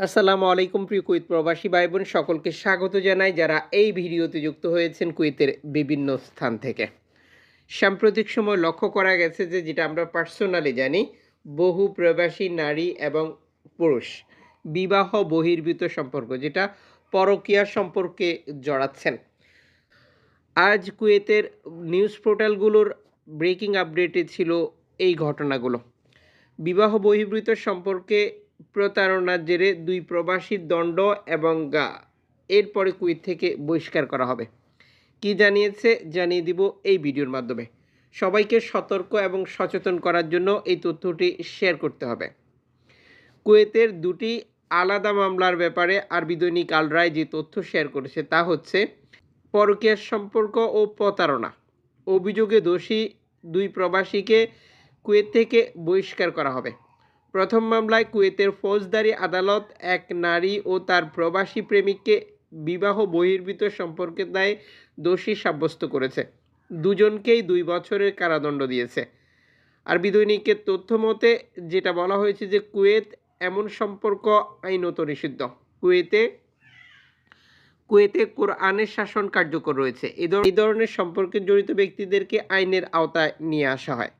আসসালামু আলাইকুম প্রিয় কুয়েত প্রবাসী ভাই বোন সকলকে স্বাগত জানাই যারা এই ভিডিওতে যুক্ত হয়েছেন কুয়েতের বিভিন্ন স্থান থেকে। সাম্প্রতিক সময় লক্ষ্য করা গেছে যে, যেটা আমরা পার্সোনালি জানি, বহু প্রবাসী নারী এবং পুরুষ বিবাহ বহির্ভূত সম্পর্ক, যেটা পরকীয়া সম্পর্কে জড়াচ্ছেন। আজ কুয়েতের নিউজ পোর্টালগুলোর ব্রেকিং আপডেটে ছিল এই ঘটনাগুলো। বিবাহ বহির্ভূত সম্পর্কে প্রতারণার জেরে দুই প্রবাসীর দণ্ড এবং গা। এরপরে কুয়েত থেকে বহিষ্কার করা হবে। কি জানিয়েছে, জানিয়ে দিব এই ভিডিওর মাধ্যমে। সবাইকে সতর্ক এবং সচেতন করার জন্য এই তথ্যটি শেয়ার করতে হবে। কুয়েতের দুটি আলাদা মামলার ব্যাপারে আরবি দৈনিক আল রায় যে তথ্য শেয়ার করেছে তা হচ্ছে, পরকীয়ার সম্পর্ক ও প্রতারণা। অভিযোগে দোষী দুই প্রবাসীকে কুয়েত থেকে বহিষ্কার করা হবে। প্রথম মামলায় কুয়েতের ফৌজদারি আদালত এক নারী ও তার প্রবাসী প্রেমিককে বিবাহ বহির্ভূত সম্পর্কের দায়ে দোষী সাব্যস্ত করেছে। দুজনকেই দুই বছরের কারাদণ্ড দিয়েছে। আর বিদৈনিকের তথ্য মতে, যেটা বলা হয়েছে যে কুয়েত এমন সম্পর্ক আইনত নিষিদ্ধ। কুয়েতে কুয়েতে কোরআনের শাসন কার্যকর রয়েছে। এই ধরনের সম্পর্কে জড়িত ব্যক্তিদেরকে আইনের আওতায় নিয়ে আসা হয়।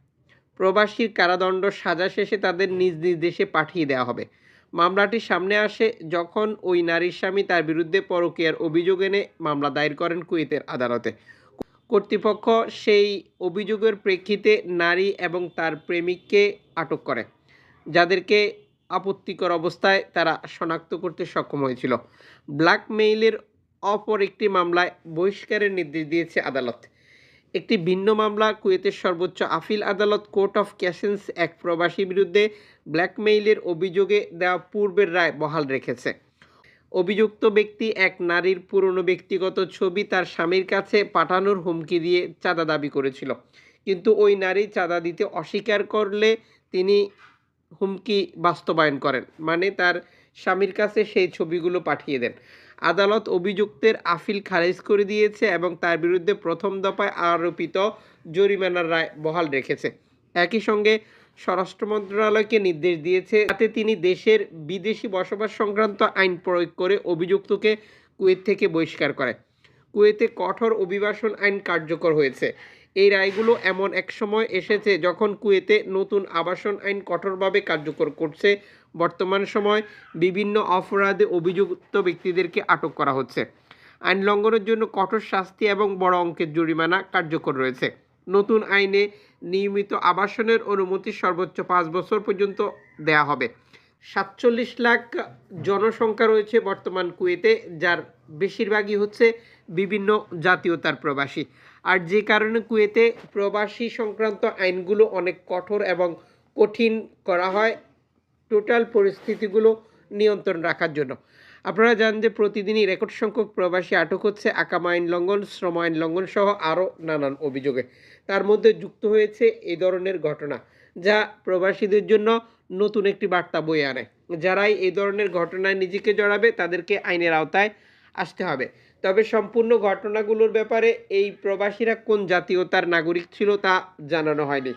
প্রবাসীর কারাদণ্ড সাজা শেষে তাদের নিজ নিজ দেশে পাঠিয়ে দেওয়া হবে। মামলাটি সামনে আসে যখন ওই নারীর স্বামী তার বিরুদ্ধে পরকীয়ার অভিযোগ এনে মামলা দায়ের করেন কুয়েতের আদালতে। কর্তৃপক্ষ সেই অভিযোগের প্রেক্ষিতে নারী এবং তার প্রেমিককে আটক করে। যাদেরকে আপত্তিকর অবস্থায় তারা শনাক্ত করতে সক্ষম হয়েছিল। ব্ল্যাকমেইলের অপর একটি মামলায় বহিষ্কারের নির্দেশ দিয়েছে আদালত। একটি ভিন্ন মামলা, কুয়েতের সর্বোচ্চ আপিল আদালত কোর্ট অফ ক্যাশেন্স এক প্রবাসী বিরুদ্ধে ব্ল্যাকমেইলের অভিযোগে দেওয়া পূর্বের রায় বহাল রেখেছে। অভিযুক্ত ব্যক্তি এক নারীর পুরনো ব্যক্তিগত ছবি তার স্বামীর কাছে পাঠানোর হুমকি দিয়ে চাঁদা দাবি করেছিল। কিন্তু ওই নারী চাঁদা দিতে অস্বীকার করলে তিনি হুমকি বাস্তবায়ন করেন মানে তার স্বামীর কাছে সেই ছবিগুলো পাঠিয়ে দেন। আদালত অভিযুক্তের আপিল খারিজ করে দিয়েছে এবং তার বিরুদ্ধে প্রথম দফায় আরোপিত জরিমানার রায় বহাল রেখেছে। একই সঙ্গে স্বরাষ্ট্র মন্ত্রণালয়কে নির্দেশ দিয়েছে যাতে তিনি দেশের বিদেশি বসবাস সংক্রান্ত আইন প্রয়োগ করে অভিযুক্তকে কুয়েত থেকে বহিষ্কার করে কুয়েতে কঠোর অভিবাসন আইন কার্যকর হয়েছে। এই রায়গুলো এমন এক সময় এসেছে যখন কুয়েতে নতুন আবাসন আইন কঠোরভাবে কার্যকর করছে। বর্তমান সময় বিভিন্ন অপরাধে অভিযুক্ত ব্যক্তিদেরকে আটক করা হচ্ছে। আইন লঙ্ঘনের জন্য কঠোর শাস্তি এবং বড় অঙ্কের জরিমানা কার্যকর রয়েছে। নতুন আইনে নিয়মিত আবাসনের অনুমতি সর্বোচ্চ পাঁচ বছর পর্যন্ত দেয়া হবে। সাতচল্লিশ লাখ জনসংখ্যা রয়েছে বর্তমান কুয়েতে, যার বেশিরভাগই হচ্ছে বিভিন্ন জাতীয়তার প্রবাসী। আর যে কারণে কুয়েতে প্রবাসী সংক্রান্ত আইনগুলো অনেক কঠোর এবং কঠিন করা হয় টোটাল পরিস্থিতিগুলো নিয়ন্ত্রণ রাখার জন্য। আপনারা জানেন যে প্রতিদিনই রেকর্ড সংখ্যক প্রবাসী আটক হচ্ছে, আকাম আইন লঙ্ঘন, শ্রম আইন লঙ্ঘন সহ আরও নানান অভিযোগে। তার মধ্যে যুক্ত হয়েছে এই ধরনের ঘটনা, যা প্রবাসীদের জন্য নতুন একটি বার্তা বয়ে আনে। যারাই এই ধরনের ঘটনায় নিজেকে জড়াবে, তাদেরকে আইনের আওতায় আসতে হবে। তবে সম্পূর্ণ ঘটনাগুলোর ব্যাপারে এই প্রবাসীরা কোন জাতীয়তার নাগরিক ছিল তা জানানো হয়নি।